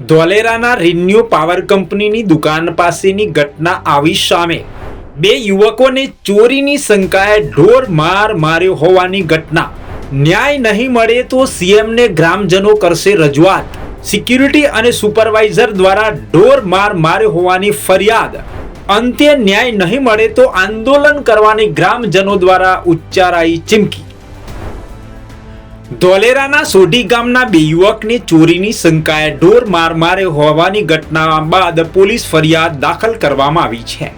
ધોલેરાના renew power કંપનીની દુકાન પાસેની ઘટના આવી સામે બે યુવકોને ચોરીની શંકાએ ઢોર માર માર્યો હોવાની ઘટના. ન્યાય નહીં મળે તો સીએમને ગ્રામજનો કરશે રજૂઆત. સિક્યુરિટી અને સુપરવાઇઝર દ્વારા ઢોર માર માર્યો હોવાની ફરિયાદ. અંતે ન્યાય નહીં મળે તો આંદોલન કરવાની ગ્રામજનો દ્વારા ઉચ્ચારાઈ ચીમકી. ધોલેરાના સોઢી ગામના બે યુવકને ચોરીની શંકાએ ઢોર માર મારે હોવાની ઘટના બાદ પોલીસ ફરિયાદ દાખલ કરવામાં આવી છે.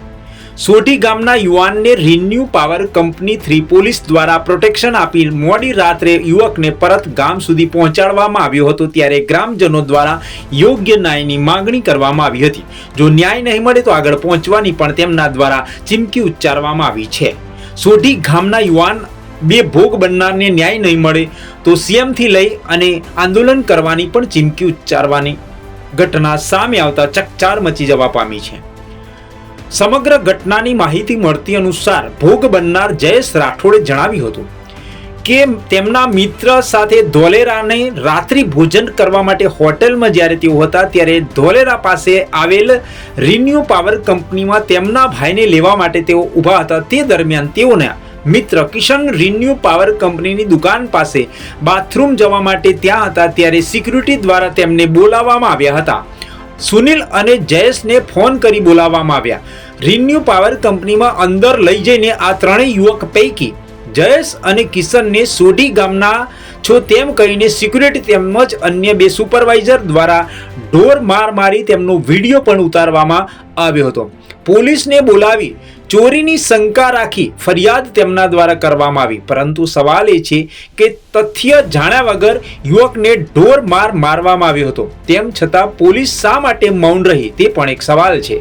સોઢી ગામના યુવાનને renew power company three police દ્વારા પ્રોટેક્શન આપી મોડી રાત્રે યુવકને પરત ગામ સુધી પહોંચાડવામાં આવ્યો હતો ત્યારે ગ્રામજનો દ્વારા યોગ્ય ન્યાયની માંગણી કરવામાં આવી હતી. જો ન્યાય નહીં મળે તો આગળ પહોંચવાની પણ તેમના દ્વારા ચીમકી ઉચ્ચારવામાં આવી છે. સોઢી ગામના યુવાન બે ભોગ બનનારને ન્યાય નહીં મળે તો સીએમથી લઈ અને આંદોલન કરવાની પણ ચીમકી ઉચ્ચારવાની ઘટના સામે આવતા ચકચાર મચી જવા પામી છે. સમગ્ર ઘટનાની માહિતી મળતી અનુસાર ભોગ બનનાર જયેશ રાઠોડે જણાવ્યું હતું કે તેમના મિત્ર સાથે ધોલેરાને રાત્રિ ભોજન કરવા માટે હોટેલમાં જ્યારે તેઓ હતા ત્યારે ધોલેરા પાસે આવેલ રિન્યુ પાવર કંપનીમાં તેમના ભાઈને લેવા માટે તેઓ ઊભા હતા. તે દરમિયાન તેઓને મિત્ર કિશન રિન્યુ પાવર કંપનીની દુકાન પાસે બાથરૂમ જવા માટે ત્યાં હતા ત્યારે સિક્યુરિટી દ્વારા તેમને બોલાવવામાં આવ્યા હતા. સુનિલ અને જયેશને ફોન કરી બોલાવવામાં આવ્યા. રિન્યુ પાવર કંપનીમાં અંદર લઈ જઈને આ ત્રણેય યુવક પૈકી જયેશ અને કિશનને સોઢી ગામના છો તેમ કહીને સિક્યુરિટી તેમજ અન્ય બે સુપરવાઇઝર દ્વારા ઢોર માર મારી તેમનો વીડિયો પણ ઉતારવામાં આવ્યો હતો. પોલીસને બોલાવી ચોરીની શંકા રાખી ફરિયાદ તેમના દ્વારા કરવામાં આવી. પરંતુ સવાલ એ છે કે તથ્ય જાણ્યા વગર યુવકને ઢોર માર મારવામાં આવ્યો હતો. તેમ છતાં પોલીસ શા માટે મૌન રહી તે પણ એક સવાલ છે.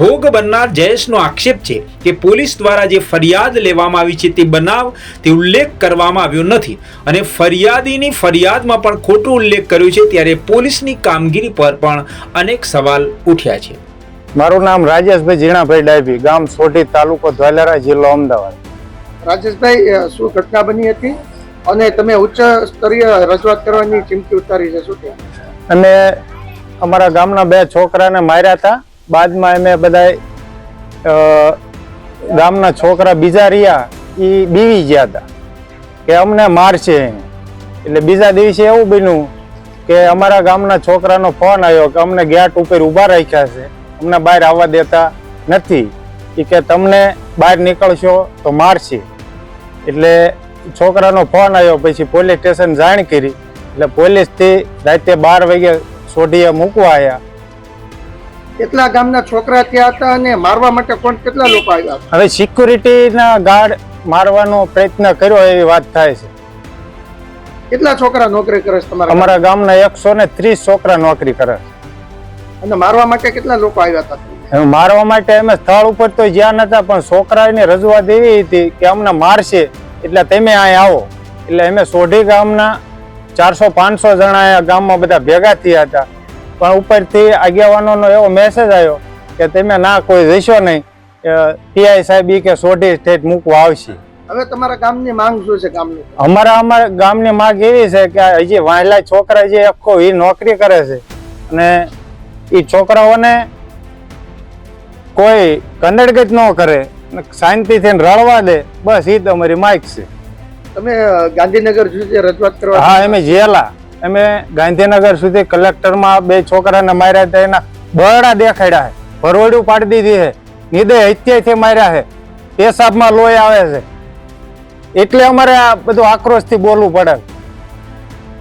ભોગ બનનાર જયેશનો આક્ષેપ છે કે પોલીસ દ્વારા જે ફરિયાદ લેવામાં આવી છે તે બનાવ તે ઉલ્લેખ કરવામાં આવ્યો નથી. અને ફરિયાદીની ફરિયાદમાં પણ ખોટો ઉલ્લેખ કર્યો છે ત્યારે પોલીસની કામગીરી પર પણ અનેક સવાલ ઉઠ્યા છે. મારું નામ રાજેશભાઈ ઝીણાભાઈ ડાયભી ગામ સોઢી તાલુકો ધ્વાલેરા જિલ્લો અમદાવાદ. રાજેશભાઈ શું ઘટના બની હતી? અને તમે ઉચ્ચ સ્તરીય રજૂઆત કરવાની ચીમકી ઉતારી છે શું અમે અમારા ગામના બે છોકરાને માર્યા હતા. બાદમાં અમે બધા ગામના છોકરા બીજા રહ્યા એ બીવી ગયા હતા. કે અમને મારશે એટલે બીજા દિવસે એવું બન્યું કે અમારા ગામના છોકરાનો ફોન આવ્યો કે અમને ગેટ ઉપર ઊભા રાખ્યા છે. અમને બહાર આવવા દેતા નથી. એ કે તમને બહાર નીકળશો તો મારશે. એટલે છોકરાનો ફોન આવ્યો પછી પોલીસ સ્ટેશન જાણ કરી. એટલે પોલીસથી રાતે બાર વાગે સોઢીએ મૂકવા આવ્યા કેટલા ગામના છોકરા ત્યાં હતા અને મારવા માટે કોણ કેટલા લોકો આવ્યા હવે સિક્યુરિટીના ગાર્ડ મારવાનો પ્રયત્ન કર્યો એવી વાત થાય છે. કેટલા છોકરા નોકરી કરે છે તમારા અમારા ગામના એકસો ને ત્રીસ છોકરા નોકરી કરે છે. અને મારવા માટે કેટલા લોકો આવ્યા હતા? મારવા માટે અમે સ્થળ ઉપર તો જ્યાં નતા પણ છોકરાની રજૂઆત એવી હતી કે અમને મારશે એટલે તમે અહીં આવો. એટલે અમે સોઢી ગામના ચારસો પાંચસો જણા ગામમાં બધા ભેગા થયા હતા. પણ ઉપરથી આગેવાનોનો એવો મેસેજ આવ્યો કે તમે ના કોઈ જઈશો નહીં. પીઆઈ સાહેબ ઈ કે સોઢી સ્ટેટ મૂકવા આવશે. હવે તમારા ગામની માંગ શું છે ગામની? અમારા અમારા ગામની માંગ એવી છે કે હજી વાયલા છોકરા જે આખો એ નોકરી કરે છે અને એ છોકરાઓને કોઈ કંદડગત ન કરે શાંતિથી રળવા દે બસ એ તમારી માઇક છે. તમે ગાંધીનગર સુધી રજૂઆત કરવા હા અમે જેલા. અમે ગાંધીનગર સુધી કલેક્ટરમાં બે છોકરાને માર્યા હતા એના બરડા દેખાડ્યા છે. ભરવડું પાડી દીધી છે. નિદય હત્યાથી માર્યા છે. પેશાબમાં લોહી આવે છે. એટલે અમારે આ બધું આક્રોશથી બોલવું પડે.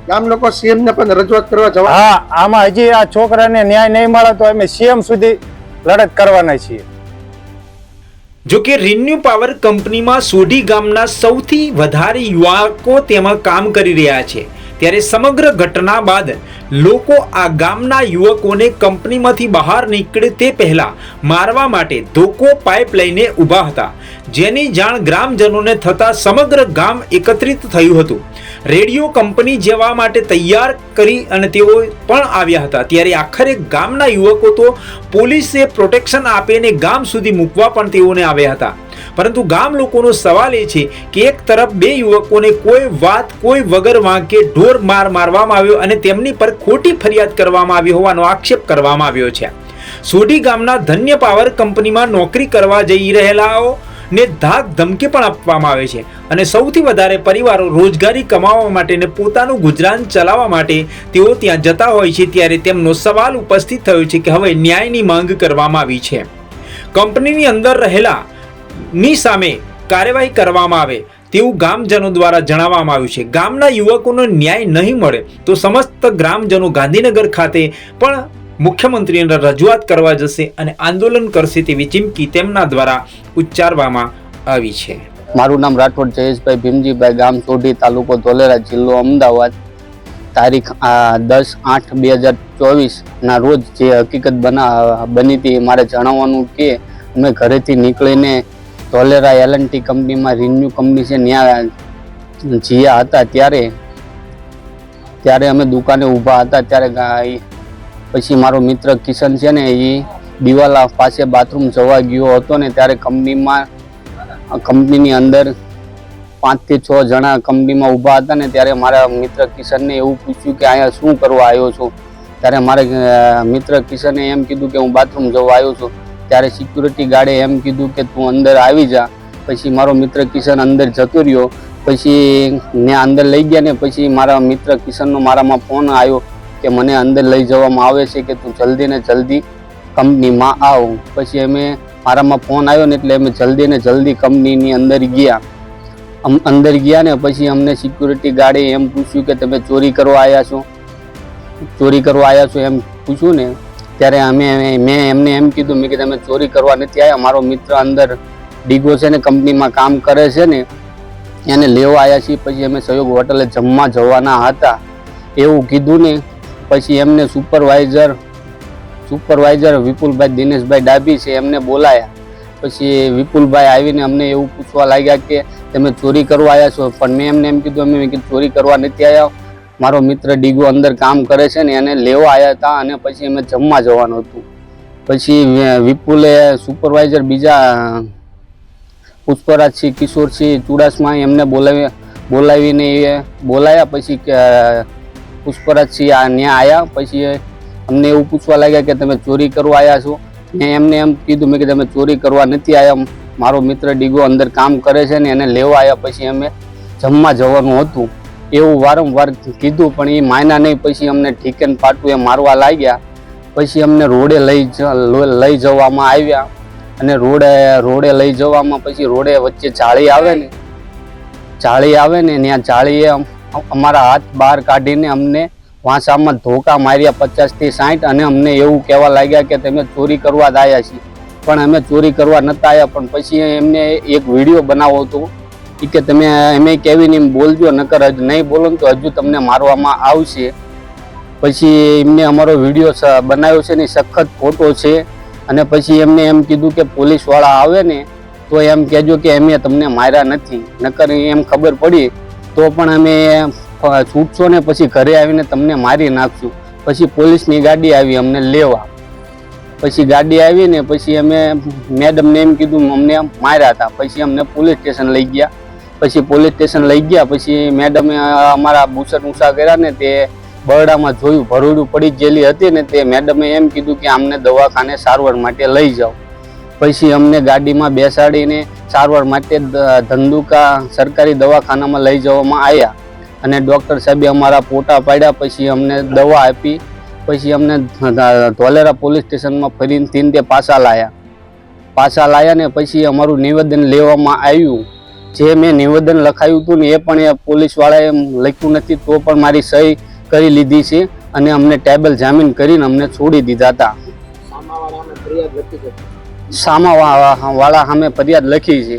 ગામ લોકો સીએમ ને પણ રજૂઆત કરવા જવા હા આમાં હજી આ છોકરાને ન્યાય નહીં મળે તો અમે સીએમ સુધી લડત કરવાના છીએ. જો કે રિન્યુ પાવર કંપનીમાં સોઢી ગામના સૌથી વધારે યુવકો તેમાં કામ કરી રહ્યા છે. ત્યારે સમગ્ર ઘટના બાદ લોકો આ ગામના યુવકોને કંપનીમાંથી બહાર નીકળે તે પહેલા મારવા માટે ધોકો પાઇપ લઈને ઊભા હતા, જેની જાણ ગ્રામજનોને થતા સમગ્ર ગામ એકત્રિત થયું હતું. રેડિયો કંપની જવા માટે તૈયાર કરી અને તેઓ પણ આવ્યા હતા. ત્યારે આખરે ગામના યુવકો તો પોલીસે પ્રોટેક્શન આપીને ગામ સુધી મૂકવા પણ તેઓને આવ્યા હતા. પરંતુ ગામ લોકોનો સવાલ એ છે કે એક તરફ બે યુવકોને કોઈ વાત કોઈ વગર વાંકે ઢોર માર મારવામાં આવ્યો અને તેમની પર ખોટી ફરિયાદ કરવામાં આવી હોવાનો આક્ષેપ કરવામાં આવ્યો છે. સોઢી ગામના ધન્ય પાવર કંપનીમાં નોકરી કરવા જઈ રહેલાઓ ને ધાક ધમકી પણ આપવામાં આવે છે અને સૌથી વધારે પરિવારો રોજગારી કમાવા માટે ને પોતાનું ગુજરાન ચલાવવા માટે તેઓ ત્યાં જતા હોય છે ત્યારે તેમનો સવાલ ઉપસ્થિત થયો છે કે હવે ન્યાયની માંગ કરવામાં આવી છે. કંપનીની અંદર રહેલા ની સામે કાર્યવાહી કરવામાં આવે તેવું ગામજનો દ્વારા જણાવવામાં આવ્યું છે. ગામના યુવકોનો ન્યાય નહીં મળે તો સમસ્ત ગ્રામજનો ગાંધીનગર ખાતે પણ મુખ્યમંત્રીને રજૂઆત કરવા જશે અને આંદોલન કરશે તેવી ચીમકી તેમના દ્વારા ઉચ્ચારવામાં આવી છે. મારું નામ રાઠોડ જયેશભાઈ ભીમજીભાઈ, ગામ સોઢી, તાલુકો ધોલેરા, જિલ્લો અમદાવાદ. તારીખ દસ આઠ બે હજાર ચોવીસના રોજ જે હકીકત બના, બની હતી મારે જણાવવાનું કે અમે ઘરેથી નીકળીને ધોલેરા એલએનટી કંપનીમાં રિન્યુ કંપની છે, ત્યાં જીયા હતા ત્યારે. ત્યારે અમે દુકાને ઊભા હતા, ત્યારે પછી મારો મિત્ર કિશન છે ને એ દિવાલા પાસે બાથરૂમ જવા ગયો હતો ને, ત્યારે કંપનીમાં, કંપનીની અંદર પાંચથી છ જણા કંપનીમાં ઊભા હતા ને, ત્યારે મારા મિત્ર કિશનને એવું પૂછ્યું કે અહીંયા શું કરવા આવ્યો છું? ત્યારે મારે મિત્ર કિશને એમ કીધું કે હું બાથરૂમ જવા આવ્યો છું. ત્યારે સિક્યુરિટી ગાર્ડે એમ કીધું કે તું અંદર આવી જા. પછી મારો મિત્ર કિશન અંદર જતો રહ્યો. પછી ને અંદર લઈ ગયા ને પછી મારા મિત્ર કિશનનો મારામાં ફોન આવ્યો કે મને અંદર લઈ જવામાં આવે છે કે તું જલ્દી ને જલ્દી કંપનીમાં આવ. પછી અમે મારામાં ફોન આવ્યો ને એટલે અમે જલ્દી ને જલ્દી કંપનીની અંદર ગયા. અંદર ગયા ને પછી અમને સિક્યુરિટી ગાર્ડે એમ પૂછ્યું કે તમે ચોરી કરવા આવ્યા છો? ચોરી કરવા આવ્યા છો એમ પૂછ્યું ને ત્યારે અમે મેં એમને એમ કીધું, મેં કે તમે ચોરી કરવા નથી આવ્યા. મારો મિત્ર અંદર ડીગો છે ને, કંપનીમાં કામ કરે છે ને, એને લેવા આવ્યા છીએ. પછી અમે સહયોગ હોટલે જમવા જવાના હતા. એવું કીધું ને, પછી એમને સુપરવાઇઝર સુપરવાઇઝર વિપુલભાઈ દિનેશભાઈ ડાબી છે, એમને બોલાયા. પછી વિપુલભાઈ આવીને અમને એવું પૂછવા લાગ્યા કે, તમે ચોરી કરવા આવ્યા છો. પણ મેં એમને એમ કીધું, અમે ચોરી કરવા નથી આવ્યા. મારો મિત્ર ડીગો અંદર કામ કરે છે ને એને લેવા આવ્યા હતા અને પછી અમે જમવા જવાનું હતું. પછી વિપુલે સુપરવાઇઝર બીજા, પુષ્પરાજસિંહ કિશોરસિંહ ચુડાસમા એમને બોલાવી, બોલાવીને એ બોલાયા, પછી પુષ્પરાજસિંહ આ ત્યાં આવ્યા પછી અમને એવું પૂછવા લાગ્યા કે તમે ચોરી કરવા આવ્યા છો. મેં એમને એમ કીધું મેં કે તમે ચોરી કરવા નથી આવ્યા મારો મિત્ર ડીગો અંદર કામ કરે છે ને એને લેવા આવ્યા પછી અમે જમવા જવાનું હતું. એવું વારંવાર કીધું, પણ એ માયના નહીં. પછી અમને ઠીકેન પાટું એ મારવા લાગ્યા. પછી અમને રોડે લઈ લઈ જવામાં આવ્યા. અને રોડે રોડે લઈ જવામાં પછી રોડે વચ્ચે જાળી આવે ને, જાળી આવે ને, ત્યાં જાળીએ અમારા હાથ બહાર કાઢીને અમને વાંસામાં ધોકા માર્યા પચાસથી સાઠ અને અમને એવું કહેવા લાગ્યા કે તમે ચોરી કરવા જ આવ્યા છીએ. પણ અમે ચોરી કરવા નતા આવ્યા પણ પછી એમને એક વીડિયો બનાવો હતો કે તમે એમે કેવીને એમ બોલજો, નકર હજુ નહીં બોલો તો હજુ તમને મારવામાં આવશે. પછી એમને અમારો વીડિયો બનાવ્યો છે ને સખત ફોટો છે. અને પછી એમને એમ કીધું કે પોલીસવાળા આવે ને, તો એમ કહેજો કે અમે તમને માર્યા નથી. નકર એમ ખબર પડી, તો પણ અમે છૂટશો ને પછી ઘરે આવીને તમને મારી નાખશું. પછી પોલીસની ગાડી આવી અમને લેવા. પછી ગાડી આવી ને પછી અમે મેડમને એમ કીધું અમને માર્યા હતા. પછી અમને પોલીસ સ્ટેશન લઈ ગયા. પછી પોલીસ સ્ટેશન લઈ ગયા. પછી મેડમે અમારા બુસર મૂસા કર્યા ને તે બરડામાં જોયું, ભરોડું પડી ગયેલી હતી ને તે મેડમે એમ કીધું કે અમને દવાખાને સારવાર માટે લઈ જાઓ. પછી અમને ગાડીમાં બેસાડીને સારવાર માટે ધંધુકા સરકારી દવાખાનામાં લઈ જવામાં આવ્યા અને ડૉક્ટર સાહેબે અમારા પોટા પાડ્યા, પછી અમને દવા આપી, પછી અમને ધોલેરા પોલીસ સ્ટેશનમાં ફરીને તીન તે પાછા લાયા. પાછા લાયા ને પછી અમારું નિવેદન લેવામાં આવ્યું. જે મેં નિવેદન લખાયું હતું ને એ પણ એ પોલીસવાળાએ લખ્યું નથી તો પણ મારી સહી કરી લીધી છે અને અમને ટેબલ જામીન કરીને અમને છોડી દીધા હતા. સામાવાળા સામે ફરિયાદ લખી છે.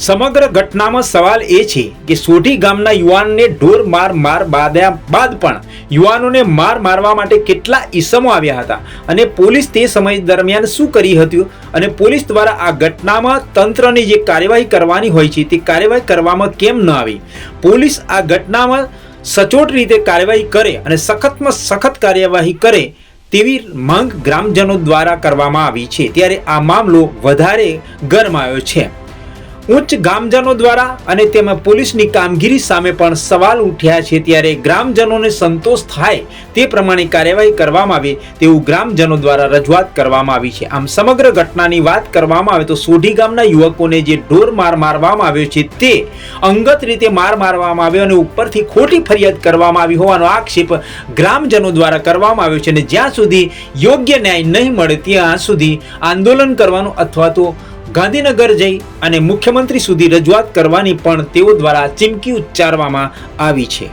સમગ્ર ઘટનામાં સવાલ એ છે કે સોઢી ગામના યુવાનને ઢોર માર માર બાંધ્યા બાદ પણ યુવાનોને માર મારવા માટે કેટલા ઈસમો આવ્યા હતા અને પોલીસ તે સમય દરમિયાન શું કરી હતું અને પોલીસ દ્વારા આ ઘટનામાં તંત્રની જે કાર્યવાહી કરવાની હોય છે તે કાર્યવાહી કરવામાં કેમ ન આવી? પોલીસ આ ઘટનામાં સચોટ રીતે કાર્યવાહી કરે અને સખતમાં સખત કાર્યવાહી કરે તેવી માંગ ગ્રામજનો દ્વારા કરવામાં આવી છે. ત્યારે આ મામલો વધારે ગરમાયો છે. ઉચ્ચ ગામજનો દ્વારા અને તેમાં પોલીસની કામગીરી સામે પણ સવાલ ઉઠ્યા છે. ત્યારે ગ્રામજનોને સંતોષ થાય તે પ્રમાણે કાર્યવાહી કરવામાં આવે તેવું ગ્રામજનો દ્વારા રજૂઆત કરવામાં આવી છે. આમ સમગ્ર ઘટનાની વાત કરવામાં આવે તો સોઢી ગામના યુવકોને જે ઢોર માર મારવામાં આવ્યો છે તે અંગત રીતે માર મારવામાં આવ્યો અને ઉપરથી ખોટી ફરિયાદ કરવામાં આવી હોવાનો આક્ષેપ ગ્રામજનો દ્વારા કરવામાં આવ્યો છે અને જ્યાં સુધી યોગ્ય ન્યાય નહીં મળે ત્યાં સુધી આંદોલન કરવાનું અથવા તો ગાંધીનગર જઈ અને મુખ્યમંત્રી સુધી રજૂઆત કરવાની પણ તેઓ દ્વારા ચીમકી ઉચ્ચારવામાં આવી છે.